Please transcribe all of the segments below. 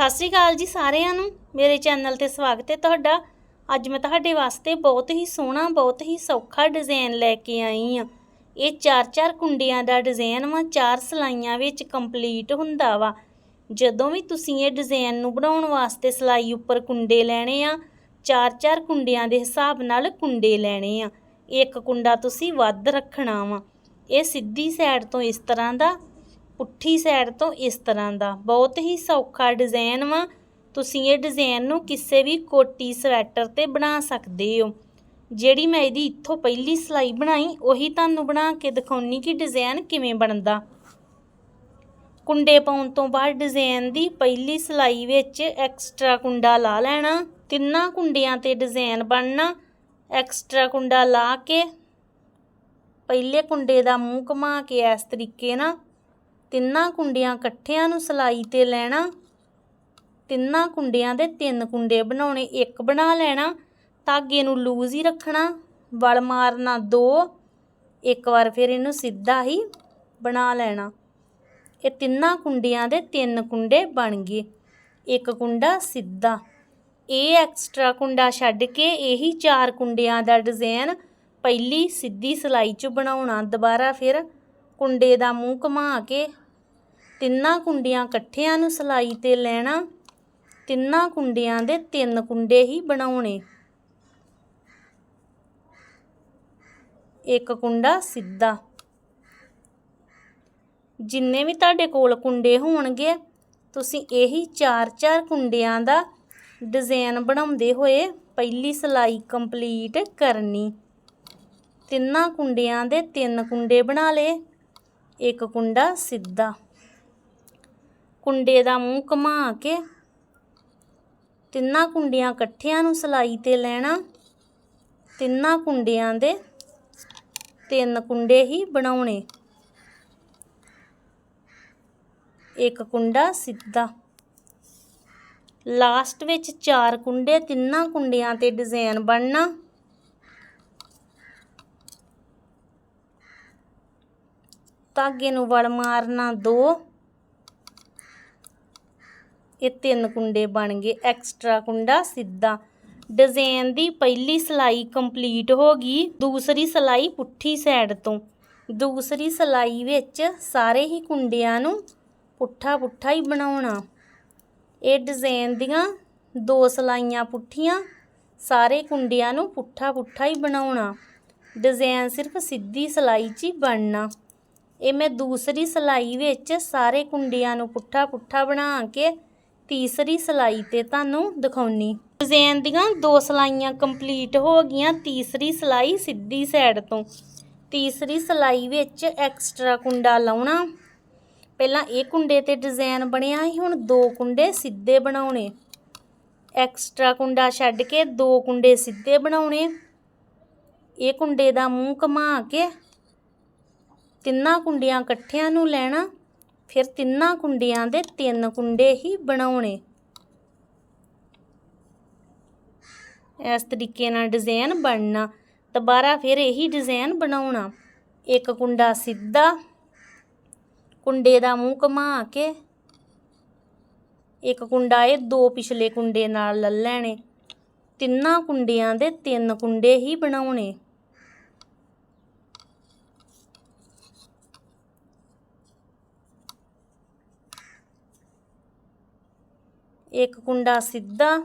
ਸਤਿ ਸ਼੍ਰੀ ਅਕਾਲ ਜੀ ਸਾਰਿਆਂ ਨੂੰ। ਮੇਰੇ ਚੈਨਲ ਤੇ ਸਵਾਗਤ ਹੈ ਤੁਹਾਡਾ। ਅੱਜ ਮੈਂ ਤੁਹਾਡੇ ਵਾਸਤੇ ਬਹੁਤ ਹੀ ਸੋਹਣਾ, ਬਹੁਤ ਹੀ ਸੌਖਾ ਡਿਜ਼ਾਈਨ ਲੈ ਕੇ ਆਈ ਆ ਇਹ ਚਾਰ ਚਾਰ ਕੁੰਡੀਆਂ ਦਾ ਡਿਜ਼ਾਈਨ ਵਾ, ਚਾਰ ਸਲਾਈਆਂ ਵਿੱਚ ਕੰਪਲੀਟ ਹੁੰਦਾ ਵਾ। ਜਦੋਂ ਵੀ ਤੁਸੀਂ ਇਹ ਡਿਜ਼ਾਈਨ ਨੂੰ ਬਣਾਉਣ ਵਾਸਤੇ ਸਲਾਈ ਉੱਪਰ ਕੁੰਡੇ ਲੈਣੇ ਆ, ਚਾਰ ਚਾਰ ਕੁੰਡਿਆਂ ਦੇ ਹਿਸਾਬ ਨਾਲ ਕੁੰਡੇ ਲੈਣੇ ਆ। ਇੱਕ ਕੁੰਡਾ ਤੁਸੀਂ ਵੱਧ ਰੱਖਣਾ ਵਾ। ਇਹ ਸਿੱਧੀ ਸਾਈਡ ਤੋਂ ਇਸ ਤਰ੍ਹਾਂ ਦਾ ਪੁੱਠੀ ਸਾਈਡ ਤੋਂ ਇਸ ਤਰ੍ਹਾਂ ਦਾ। ਬਹੁਤ ਹੀ ਸੌਖਾ ਡਿਜ਼ਾਈਨ ਵਾ। ਤੁਸੀਂ ਇਹ ਡਿਜ਼ਾਈਨ ਨੂੰ ਕਿਸੇ ਵੀ ਕੋਟੀ ਸਵੈਟਰ ਤੇ ਬਣਾ ਸਕਦੇ ਹੋ। ਜਿਹੜੀ ਮੈਂ ਇਹਦੀ ਇੱਥੋਂ ਪਹਿਲੀ ਸਲਾਈ ਬਣਾਈ, ਉਹੀ ਤੁਹਾਨੂੰ ਬਣਾ ਕੇ ਦਿਖਾਉਣੀ ਕਿ ਡਿਜ਼ਾਈਨ ਕਿਵੇਂ ਬਣਦਾ। ਕੁੰਡੇ ਪਾਉਣ ਤੋਂ ਬਾਅਦ ਡਿਜ਼ਾਈਨ ਦੀ ਪਹਿਲੀ ਸਲਾਈ ਵਿੱਚ ਐਕਸਟਰਾ ਕੁੰਡਾ ਲਾ ਲੈਣਾ। ਤਿੰਨਾਂ ਕੁੰਡਿਆਂ ਤੇ ਡਿਜ਼ਾਈਨ ਬਣਨਾ। ਐਕਸਟਰਾ ਕੁੰਡਾ ਲਾ ਕੇ, ਪਹਿਲੇ ਕੁੰਡੇ ਦਾ ਮੂੰਹ ਘੁਮਾ ਕੇ ਇਸ ਤਰੀਕੇ ਨਾਲ ਤਿੰਨਾਂ ਕੁੰਡਿਆਂ ਇਕੱਠਿਆਂ ਨੂੰ ਸਲਾਈ ਤੇ ਲੈਣਾ, ਤਿੰਨਾਂ ਕੁੰਡਿਆਂ ਦੇ ਤਿੰਨ ਕੁੰਡੇ ਬਣਾਉਣੇ, ਇੱਕ ਬਣਾ ਲੈਣਾ, ਧਾਗੇ ਨੂੰ ਲੂਜ਼ ਹੀ ਰੱਖਣਾ, ਵਲ ਮਾਰਨਾ ਦੋ, ਇੱਕ ਵਾਰ ਫਿਰ ਇਹਨੂੰ ਸਿੱਧਾ ਹੀ ਬਣਾ ਲੈਣਾ। ਇਹ ਤਿੰਨਾਂ ਕੁੰਡਿਆਂ ਦੇ ਤਿੰਨ ਕੁੰਡੇ ਬਣ ਗਏ। ਇੱਕ ਕੁੰਡਾ ਸਿੱਧਾ। ਇਹ ਐਕਸਟਰਾ ਕੁੰਡਾ ਛੱਡ ਕੇ ਇਹੀ ਚਾਰ ਕੁੰਡਿਆਂ ਦਾ ਡਿਜ਼ਾਈਨ ਪਹਿਲੀ ਸਿੱਧੀ ਸਲਾਈ 'ਚ ਬਣਾਉਣਾ, ਦੁਬਾਰਾ ਫਿਰ ਕੁੰਡੇ ਦਾ ਮੂੰਹ ਘੁਮਾ ਕੇ ਤਿੰਨਾਂ ਕੁੰਡੀਆਂ ਇਕੱਠਿਆਂ ਨੂੰ ਸਲਾਈ ਤੇ ਲੈਣਾ, ਤਿੰਨਾਂ ਕੁੰਡਿਆਂ ਦੇ ਤਿੰਨ ਕੁੰਡੇ ਹੀ ਬਣਾਉਣੇ। ਇੱਕ ਕੁੰਡਾ ਸਿੱਧਾ। ਜਿੰਨੇ ਵੀ ਤੁਹਾਡੇ ਕੋਲ ਕੁੰਡੇ ਹੋਣਗੇ, ਤੁਸੀਂ ਇਹੀ ਚਾਰ ਚਾਰ ਕੁੰਡਿਆਂ ਦਾ ਡਿਜ਼ਾਈਨ ਬਣਾਉਂਦੇ ਹੋਏ ਪਹਿਲੀ ਸਲਾਈ ਕੰਪਲੀਟ ਕਰਨੀ। ਤਿੰਨਾਂ ਕੁੰਡਿਆਂ ਦੇ ਤਿੰਨ ਕੁੰਡੇ ਬਣਾ ਲਏ, ਇੱਕ ਕੁੰਡਾ ਸਿੱਧਾ। ਕੁੰਡੇ ਦਾ ਮੂੰਹ ਘੁਮਾ ਕੇ ਤਿੰਨਾਂ ਕੁੰਡਿਆਂ ਇਕੱਠਿਆਂ ਨੂੰ ਸਲਾਈ ਤੇ ਲੈਣਾ। ਤਿੰਨਾਂ ਕੁੰਡਿਆਂ ਦੇ ਤਿੰਨ ਕੁੰਡੇ ਹੀ ਬਣਾਉਣੇ। ਇੱਕ ਕੁੰਡਾ ਸਿੱਧਾ। ਲਾਸਟ ਵਿੱਚ ਚਾਰ ਕੁੰਡੇ, ਤਿੰਨਾਂ ਕੁੰਡਿਆਂ ਤੇ ਡਿਜ਼ਾਈਨ ਬਣਨਾ। ਧਾਗੇ ਨੂੰ ਵਲ ਮਾਰਨਾ ਦੋ। ਇਹ ਤਿੰਨ ਕੁੰਡੇ ਬਣ ਗਏ ਐਕਸਟਰਾ ਕੁੰਡਾ ਸਿੱਧਾ। ਡਿਜ਼ਾਈਨ ਦੀ ਪਹਿਲੀ ਸਲਾਈ ਕੰਪਲੀਟ ਹੋ ਗਈ, ਦੂਸਰੀ ਸਲਾਈ ਪੁੱਠੀ ਸਾਈਡ ਤੋਂ। ਦੂਸਰੀ ਸਲਾਈ ਵਿੱਚ ਸਾਰੇ ਹੀ ਕੁੰਡਿਆਂ ਨੂੰ ਪੁੱਠਾ ਪੁੱਠਾ ਹੀ ਬਣਾਉਣਾ। ਇਹ ਡਿਜ਼ਾਈਨ ਦੀਆਂ ਦੋ ਸਲਾਈਆਂ ਪੁੱਠੀਆਂ, ਸਾਰੇ ਕੁੰਡਿਆਂ ਨੂੰ ਪੁੱਠਾ ਪੁੱਠਾ ਹੀ ਬਣਾਉਣਾ। ਡਿਜ਼ਾਈਨ ਸਿਰਫ ਸਿੱਧੀ ਸਲਾਈ 'ਚ ਹੀ ਬਣਨਾ। ਇਹ ਮੈਂ ਦੂਸਰੀ ਸਲਾਈ ਵਿੱਚ ਸਾਰੇ ਕੁੰਡਿਆਂ ਨੂੰ ਪੁੱਠਾ ਪੁੱਠਾ ਬਣਾ ਕੇ ਤੀਸਰੀ ਸਲਾਈ ਤੇ ਤੁਹਾਨੂੰ ਦਿਖਾਉਣੀ। ਡਿਜ਼ਾਈਨ ਦੀਆਂ ਦੋ ਸਲਾਈਆਂ ਕੰਪਲੀਟ ਹੋ ਗਈਆਂ, ਤੀਸਰੀ ਸਲਾਈ ਸਿੱਧੀ ਸਾਈਡ ਤੋਂ। ਤੀਸਰੀ ਸਲਾਈ ਵਿੱਚ ਐਕਸਟਰਾ ਕੁੰਡਾ ਲਾਉਣਾ। ਪਹਿਲਾਂ ਇਹ ਕੁੰਡੇ ਤੇ ਡਿਜ਼ਾਈਨ ਬਣਿਆ ਸੀ, ਹੁਣ ਦੋ ਕੁੰਡੇ ਸਿੱਧੇ ਬਣਾਉਣੇ। ਐਕਸਟਰਾ ਕੁੰਡਾ ਛੱਡ ਕੇ ਦੋ ਕੁੰਡੇ ਸਿੱਧੇ ਬਣਾਉਣੇ। ਇਹ ਕੁੰਡੇ ਦਾ ਮੂੰਹ ਘੁਮਾ ਕੇ ਤਿੰਨਾਂ ਕੁੰਡਿਆਂ ਇਕੱਠਿਆਂ ਨੂੰ ਲੈਣਾ। ਫਿਰ ਤਿੰਨਾਂ ਕੁੰਡਿਆਂ ਦੇ ਤਿੰਨ ਕੁੰਡੇ ਹੀ ਬਣਾਉਣੇ। ਇਸ ਤਰੀਕੇ ਨਾਲ ਡਿਜ਼ਾਈਨ ਬਣਨਾ। ਦੁਬਾਰਾ ਫਿਰ ਇਹੀ ਡਿਜ਼ਾਈਨ ਬਣਾਉਣਾ। ਇੱਕ ਕੁੰਡਾ ਸਿੱਧਾ, ਕੁੰਡੇ ਦਾ ਮੂੰਹ ਘੁਮਾ ਕੇ, ਇੱਕ ਕੁੰਡਾ ਇਹ ਦੋ ਪਿਛਲੇ ਕੁੰਡੇ ਨਾਲ ਲੈ ਲੈਣੇ। ਤਿੰਨਾਂ ਕੁੰਡਿਆਂ ਦੇ ਤਿੰਨ ਕੁੰਡੇ ਹੀ ਬਣਾਉਣੇ। ਇੱਕ ਕੁੰਡਾ ਸਿੱਧਾ,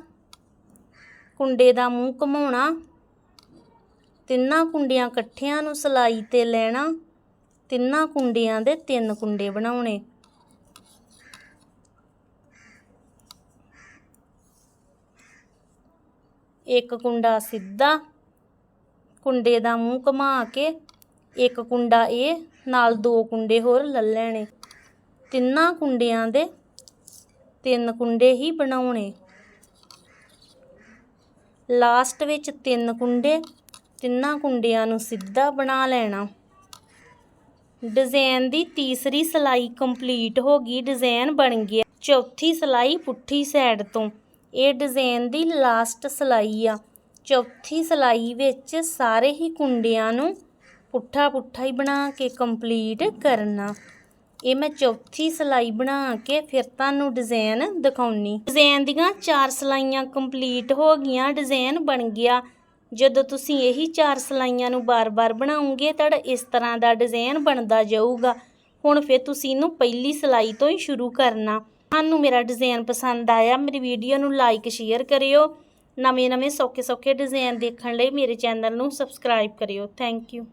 ਕੁੰਡੇ ਦਾ ਮੂੰਹ ਘੁਮਾਉਣਾ, ਤਿੰਨਾਂ ਕੁੰਡਿਆਂ ਇਕੱਠਿਆਂ ਨੂੰ ਸਲਾਈ ਤੇ ਲੈਣਾ, ਤਿੰਨਾਂ ਕੁੰਡਿਆਂ ਦੇ ਤਿੰਨ ਕੁੰਡੇ ਬਣਾਉਣੇ। ਇੱਕ ਕੁੰਡਾ ਸਿੱਧਾ, ਕੁੰਡੇ ਦਾ ਮੂੰਹ ਘੁਮਾ ਕੇ, ਇੱਕ ਕੁੰਡਾ ਇਹ, ਨਾਲ ਦੋ ਕੁੰਡੇ ਹੋਰ ਲੈ ਲੈਣੇ। ਤਿੰਨਾਂ ਕੁੰਡਿਆਂ ਦੇ ਤਿੰਨ ਕੁੰਡੇ ਹੀ ਬਣਾਉਣੇ। ਲਾਸਟ ਵਿੱਚ ਤਿੰਨ ਕੁੰਡੇ, ਤਿੰਨਾਂ ਕੁੰਡਿਆਂ ਨੂੰ ਸਿੱਧਾ ਬਣਾ ਲੈਣਾ। ਡਿਜ਼ਾਈਨ ਦੀ ਤੀਸਰੀ ਸਲਾਈ ਕੰਪਲੀਟ ਹੋ ਗਈ ਡਿਜ਼ਾਈਨ ਬਣ ਗਿਆ। ਚੌਥੀ ਸਲਾਈ ਪੁੱਠੀ ਸਾਈਡ ਤੋਂ। ਇਹ ਡਿਜ਼ਾਈਨ ਦੀ ਲਾਸਟ ਸਲਾਈ ਆ। ਚੌਥੀ ਸਲਾਈ ਵਿੱਚ ਸਾਰੇ ਹੀ ਕੁੰਡਿਆਂ ਨੂੰ ਪੁੱਠਾ ਪੁੱਠਾ ਹੀ ਬਣਾ ਕੇ ਕੰਪਲੀਟ ਕਰਨਾ। ਇਹ ਮੈਂ ਚੌਥੀ ਸਲਾਈ ਬਣਾ ਕੇ ਫਿਰ ਤੁਹਾਨੂੰ ਡਿਜ਼ਾਈਨ ਦਿਖਾਉਣੀ। ਡਿਜ਼ਾਈਨ ਦੀਆਂ ਚਾਰ ਸਲਾਈਆਂ ਕੰਪਲੀਟ ਹੋ ਗਈਆਂ ਡਿਜ਼ਾਈਨ ਬਣ ਗਿਆ। ਜਦੋਂ ਤੁਸੀਂ ਇਹੀ ਚਾਰ ਸਲਾਈਆਂ ਨੂੰ ਬਾਰ-ਬਾਰ ਬਣਾਉਂਗੇ ਤਾਂ ਇਸ ਤਰ੍ਹਾਂ ਦਾ ਡਿਜ਼ਾਈਨ ਬਣਦਾ ਜਾਊਗਾ। ਹੁਣ ਫਿਰ ਤੁਸੀਂ ਇਹਨੂੰ ਪਹਿਲੀ ਸਲਾਈ ਤੋਂ ਹੀ ਸ਼ੁਰੂ ਕਰਨਾ। ਤੁਹਾਨੂੰ ਮੇਰਾ ਡਿਜ਼ਾਈਨ ਪਸੰਦ ਆਇਆ, ਮੇਰੀ ਵੀਡੀਓ ਨੂੰ ਲਾਈਕ ਸ਼ੇਅਰ ਕਰਿਓ। ਨਵੇਂ-ਨਵੇਂ ਸੌਖੇ-ਸੌਖੇ ਡਿਜ਼ਾਈਨ ਦੇਖਣ ਲਈ ਮੇਰੇ ਚੈਨਲ ਨੂੰ ਸਬਸਕ੍ਰਾਈਬ ਕਰਿਓ। Thank you